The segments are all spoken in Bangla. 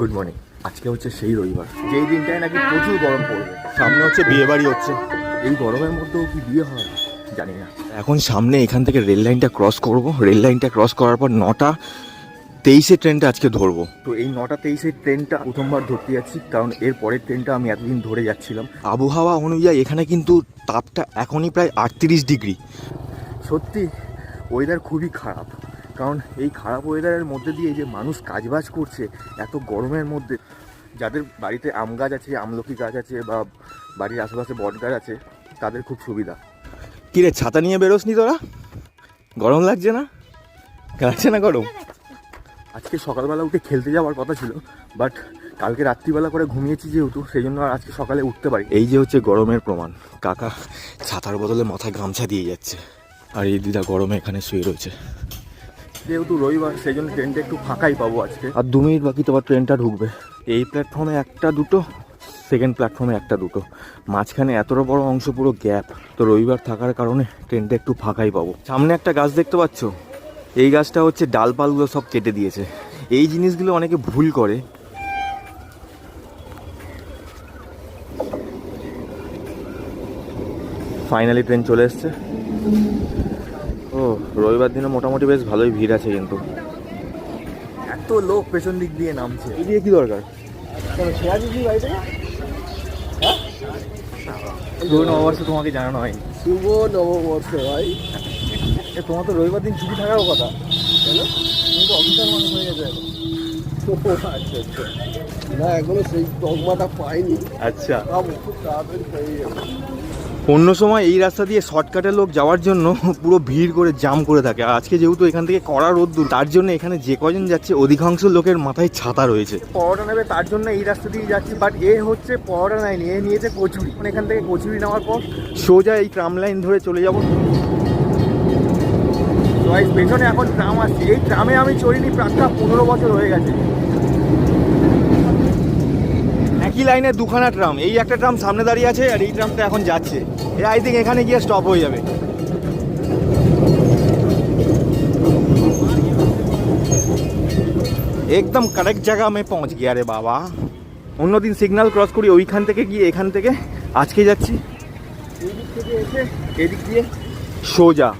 গুড মর্নিং আজকে হচ্ছে সেই রবিবার। যেই দিনটায় নাকি প্রচুর গরম পড়বে। সামনে হচ্ছে বিয়ে বাড়ি হচ্ছে। এই গরমের মধ্যেও কি বিয়ে হয়? জানি না। এখন সামনে এখান থেকে রেল লাইনটা ক্রস করব। রেল লাইনটা ক্রস করার পর নটা তেইশে ট্রেনটা আজকে ধরবো। তো এই নটা তেইশে ট্রেনটা প্রথমবার ধরতে যাচ্ছি কারণ এর পরের ট্রেনটা আমি এতদিন ধরে যাচ্ছিলাম। আবহাওয়া অনুযায়ী এখানে কিন্তু তাপটা এখনই প্রায় আটত্রিশ ডিগ্রি। সত্যি ওয়েদার খুবই খারাপ। কারণ এই খারাপ ওয়েদারের মধ্যে দিয়ে যে মানুষ কাজবাজ করছে এত গরমের মধ্যে যাদের বাড়িতে আম গাছ আছে আমলকি গাছ আছে বা বাড়ির আশেপাশে বট গাছ আছে তাদের খুব সুবিধা। কিরে ছাতা নিয়ে বেরোসনি তোরা? গরম লাগছে না? লাগছে না গরম? আজকে সকালবেলা উঠে খেলতে যাওয়ার কথা ছিল বাট কালকে রাত্রিবেলা করে ঘুমিয়েছি যেহেতু সেই জন্য আর আজকে সকালে উঠতে পারি এই যে হচ্ছে গরমের প্রমাণ। কাকা ছাতার বদলে মাথায় গামছা দিয়ে যাচ্ছে। আর এই দিদা গরমে এখানে শুয়ে রয়েছে। যেহেতু রবিবার সেই জন্য ট্রেনটা একটু ফাঁকাই পাবো আজকে। আর দু মিনিট বাকি তোমার ট্রেনটা ঢুকবে। এই প্ল্যাটফর্মে একটা দুটো সেকেন্ড প্ল্যাটফর্মে একটা দুটো। মাঝখানে এতটা বড় অংশ পুরো গ্যাপ তো রবিবার থাকার কারণে ট্রেনটা একটু ফাঁকাই পাবো। সামনে একটা গাছ দেখতে পাচ্ছ? এই গাছটা হচ্ছে ডালপালগুলো সব কেটে দিয়েছে। এই জিনিসগুলো অনেকে ভুল করে। ফাইনালি ট্রেন চলে এসছে। রবিবার দিনে মোটামুটি বেশ ভালোই ভিড় আছে কিন্তু। এত লোক পেছন দিক দিয়ে নামছে। এই দিয়ে কি দরকার শুভ নববর্ষ তোমাকে জানানো হয়নি। শুভ নববর্ষ ভাই। এ, তোমার তো রবিবার দিন ছুটি থাকারও কথা? তুমি তো অফিসার মানুষ হয়ে গেছে। আচ্ছা আচ্ছা। না এখনও সেই তকমাটা পাইনি। আচ্ছা। খুব তাড়াতাড়ি পেয়ে যাব। অন্য সময় এই রাস্তা দিয়ে শর্টকাটের লোক যাওয়ার জন্য পুরো ভিড় করে জাম করে থাকে। আজকে যেহেতু এখান থেকে কড়া রোদ্দুর, তার জন্য এখানে যে কজন যাচ্ছে, অধিকাংশ লোকের মাথায় ছাতা রয়েছে। পরোটা নেবে তার জন্য এই রাস্তা দিয়ে যাচ্ছি বাট এ হচ্ছে পরোটা নেয়নি, এ নিয়েছে কচুরি। মানে এখান থেকে কচুরি নেওয়ার পর সোজা এই ট্রাম লাইন ধরে চলে যাব। পেছনে এখন ট্রাম আসছে। এই ট্রামে আমি চড়িনি প্রাক্কা পনেরো বছর হয়ে গেছে। লাইনে দুখানা ট্রাম। এই একটা ট্রাম সামনে দাঁড়িয়ে আছে আর এই ট্রামটা এখন যাচ্ছে। আই থিঙ্ক এখানে গিয়ে স্টপ হয়ে যাবে। একদম কারেক্ট জায়গা আমি পৌঁছ গিয়া রে বাবা। অন্যদিন সিগন্যাল ক্রস করি ওইখান থেকে গিয়ে এখান থেকে আজকে যাচ্ছি। এদিক থেকে এসে এদিক দিয়ে সোজা।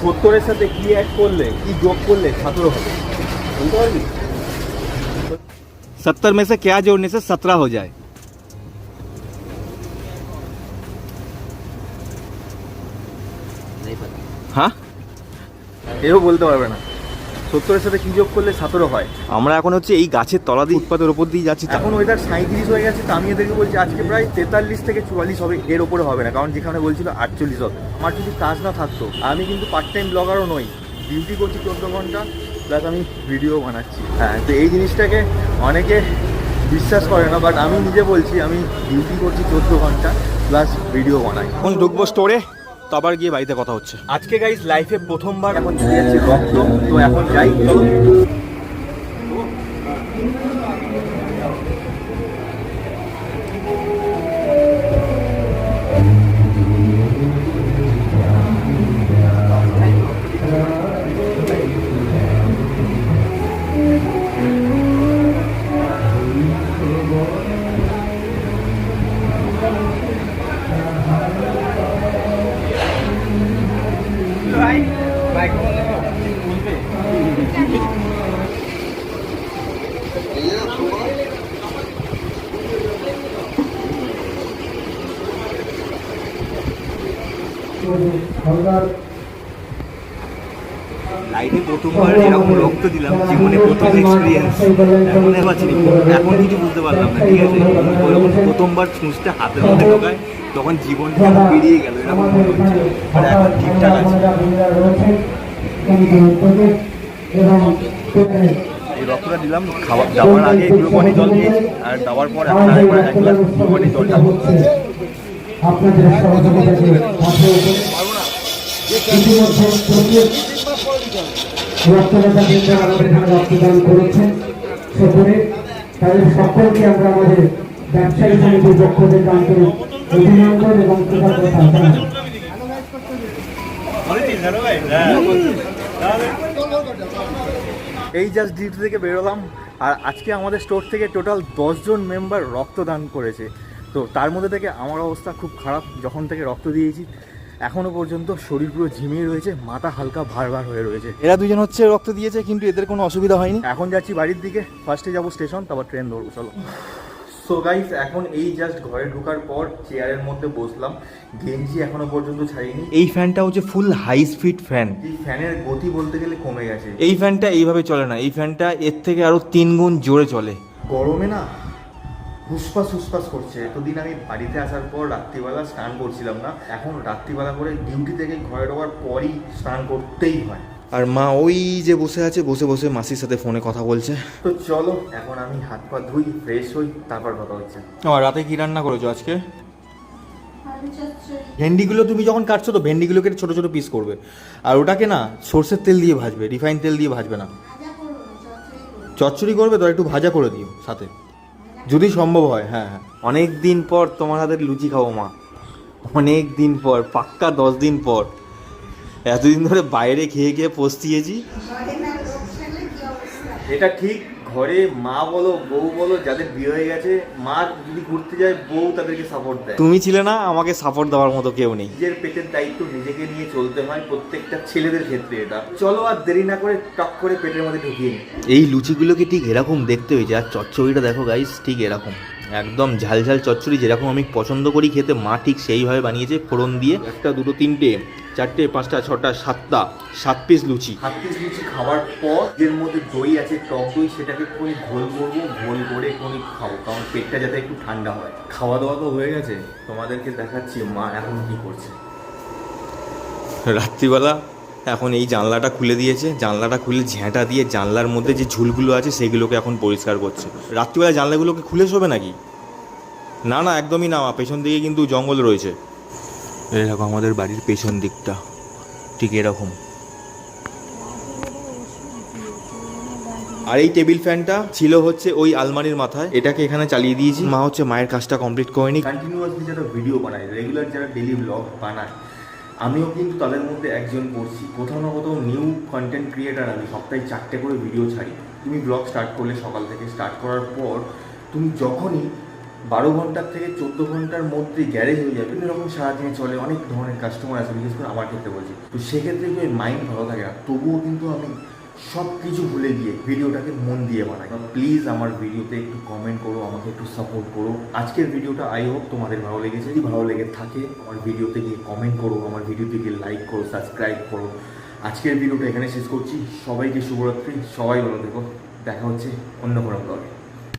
সত্তরের সাথে কি অ্যাড করলে, কি যোগ করলে, সতেরো হবে। বুঝতে পারবি सत्तर में से क्या जोड़ने से सत्रह हो जाए হ্যাঁ এও বলতে পারবে না সত্তরের সাথে কি যোগ করলে সতেরো হয় আমরা এখন হচ্ছে এই গাছের তলা দিয়ে উৎপাদের ওপর দিয়ে যাচ্ছি এখন ওয়েদার সাঁত্রিশ হয়ে গেছে তো আমি এদেরকে বলছি আজকে প্রায় তেতাল্লিশ থেকে চুয়াল্লিশ হবে এর ওপরে হবে না কারণ যেখানে বলছিল আটচল্লিশ হবে আমার যদি কাজ না থাকতো আমি কিন্তু পার্ট টাইম ব্লগারও নই ডিউটি করছি চোদ্দ ঘন্টা প্লাস আমি ভিডিও বানাচ্ছি। হ্যাঁ তো এই জিনিসটাকে অনেকে বিশ্বাস করে না বাট আমি নিজে বলছি আমি ডিউটি করছি চোদ্দ ঘণ্টা প্লাস ভিডিও বানাই। এখন ঢুকবো স্টোরে তো আবার গিয়ে বাড়িতে কথা হচ্ছে। আজকে গাইজ লাইফে প্রথমবার এখন যাচ্ছে রক্ত তো এখন যাই চলো লাইফে প্রথমবার এরকম রক্ত দিলাম, জীবনে প্রথম এক্সপিরিয়েন্স এখন পাচ্ছি এখন কিছু বুঝতে পারলাম না, ঠিক আছে? ওরকম প্রথমবার ছুঁচটা হাতের মধ্যে ঢোকায়, তখন জীবনটা বেরিয়ে গেল, এরকম মনে হচ্ছে। আর এখন ঠিকঠাক আছে। এই রক্তটা দিলাম, খাওয়া দেওয়ার আগে গ্লুকনি জল দিয়েছি, আর দেওয়ার পর এখন আরেকবার এক গ্লাস জল আপনাদের সহযোগিতাকে ইতিমধ্যে প্রচুর রক্তদাতা বৃন্দ আমাদের এখানে রক্তদান করেছেন। সেখানে তাদের সকলকে আমরা আমাদের ব্যবসায়ী সমিতির পক্ষ থেকে আন্তরিক অভিনন্দন এবং কৃতজ্ঞতা জানাই। এই জাস্ট ডিউটি থেকে বেরোলাম। আর আজকে আমাদের স্টোর থেকে টোটাল দশজন মেম্বার রক্তদান করেছে। তো তার মধ্যে থেকে আমার অবস্থা খুব খারাপ যখন থেকে রক্ত দিয়েছি এখনও পর্যন্ত শরীর পুরো ঝিমিয়ে রয়েছে মাথা হালকা ভার ভার হয়ে রয়েছে। এরা দুজন হচ্ছে রক্ত দিয়েছে কিন্তু এদের কোনো অসুবিধা হয়নি। এখন যাচ্ছি বাড়ির দিকে ফার্স্টে যাব স্টেশন তারপর ট্রেন ধরবো চলো। সো গাইস এখন এই জাস্ট ঘরে ঢোকার পর চেয়ারের মধ্যে বসলাম গেঞ্জি এখনও পর্যন্ত ছাড়িনি। এই ফ্যানটা হচ্ছে ফুল হাই স্পিড ফ্যান এই ফ্যানের গতি বলতে গেলে কমে গেছে। এই ফ্যানটা এইভাবে চলে না এই ফ্যানটা এর থেকে আরও তিন গুণ জোরে চলে। গরমে না হুসপাস হুসপাস করছে। এতদিন আমি বাড়িতে আসার পর রাত্রিবেলা স্নান করছিলাম না। এখন রাত্রিবেলা করে ডিউটি থেকে ঘরে ঢোকার পরই স্নান করতেই হয়। আর মা ওই যে বসে আছে বসে বসে মাসির সাথে ফোনে কথা বলছে। তো চলো এখন আমি হাত পা ধুই ফ্রেশ হই তারপর কথা হচ্ছে। আমার রাতে কি রান্না করেছ আজকে? ভেন্ডিগুলো তুমি যখন কাটছো তো ভেন্ডিগুলোকে ছোট ছোট পিস করবে। আর ওটাকে না সর্ষের তেল দিয়ে ভাজবে রিফাইন তেল দিয়ে ভাজবে না। চচ্চড়ি করবে তো একটু ভাজা করে দিও সাথে। যদি সম্ভব হয় হ্যাঁ হ্যাঁ। অনেক দিন পর তোমার হাতের লুচি খাব মা। অনেক দিন পর পাক্কা দশ দিন পর। এতদিন ধরে বাইরে খেয়ে খেয়ে পস্তিয়েছি। এটা ঠিক ঘরে মা বলো বউ বলো যাদের বিয়ে হয়ে গেছে মা যদি ঘুরতে যায় বউ তাদেরকে সাপোর্ট দেয়। তুমি ছিলে না আমাকে সাপোর্ট দেওয়ার মতো কেউ নেই। নিজের পেটের দায়িত্ব নিজেকে নিয়ে চলতে হয় প্রত্যেকটা ছেলেদের ক্ষেত্রে এটা। চলো আর দেরি না করে টক করে পেটের মধ্যে ঢুকিয়ে নিই এই লুচিগুলোকে ঠিক এরকম দেখতে হয়েছে আর চচ্চড়িটা দেখো গাইস ঠিক এরকম। একদম ঝাল ঝাল চচ্চড়ি যেরকম আমি পছন্দ করি খেতে মা ঠিক সেইভাবে বানিয়েছে ফোড়ন দিয়ে। একটা দুটো তিনটে চারটে পাঁচটা ছটা সাতটা সাত পিস লুচি। সাত পিস লুচি খাওয়ার পর এর মধ্যে দই আছে টক দই সেটাকে একটু ঘোল করব ঘোল করে একটু খাব কারণ পেটটা যাতে একটু ঠান্ডা হয়। খাওয়া দাওয়া তো হয়ে গেছে তোমাদেরকে দেখাচ্ছি মা এখন কি করছে। রাত্রিবেলা এখন এই জানলাটা খুলে দিয়েছে, জানলাটা খুলে ঝ্যাঁটা দিয়ে জানলার মধ্যে যে ঝুলগুলো আছে সেগুলোকে এখন পরিষ্কার করছে। রাত্রিবেলা জানলাগুলোকে খুলে শোবে নাকি? না না, একদমই না পেছন দিকে কিন্তু জঙ্গল রয়েছে। এরকম আমাদের বাড়ির পেছন দিকটা, ঠিক এরকম। আর এই টেবিল ফ্যানটা ছিল হচ্ছে ওই আলমারির মাথায়, এটাকে এখানে চালিয়ে দিয়েছি। মা হচ্ছে মায়ের কাজটা কমপ্লিট করেনি কন্টিনিউয়াসলি যারা ভিডিও বানায় রেগুলার যারা ডেলি ব্লগ বানায় আমিও কিন্তু তাদের মধ্যে একজন পড়ছি কোথাও না কোথাও নিউ কন্টেন্ট ক্রিয়েটার আমি সপ্তাহে চারটে করে ভিডিও ছাড়ি। তুমি ব্লগ স্টার্ট করলে সকাল থেকে স্টার্ট করার পর তুমি যখনই বারো ঘণ্টার থেকে চোদ্দ ঘণ্টার মধ্যে গ্যারেজ হয়ে যাবে বিভিন্ন রকম সারাদিনে চলে, অনেক ধরনের কাস্টমার আছে বিশেষ করে আমার ক্ষেত্রে বলছি। তো সেক্ষেত্রে কিন্তু মাইন্ড ভালো থাকে না। তবুও কিন্তু আমি সব কিছু ভুলে গিয়ে ভিডিওটাকে মন দিয়ে বানাই। প্লিজ আমার ভিডিওতে একটু কমেন্ট করো, আমাকে একটু সাপোর্ট করো। আজকের ভিডিওটা আই হোক তোমাদের ভালো লেগেছে। যদি ভালো লেগে থাকে, আমার ভিডিওতে গিয়ে কমেন্ট করো, আমার ভিডিওতে গিয়ে লাইক করো সাবস্ক্রাইব করো। আজকের ভিডিওটা এখানে শেষ করছি। সবাইকে শুভরাত্রি। সবাই ভালো থেকো। দেখা হচ্ছে অন্য কোনো ব্লগে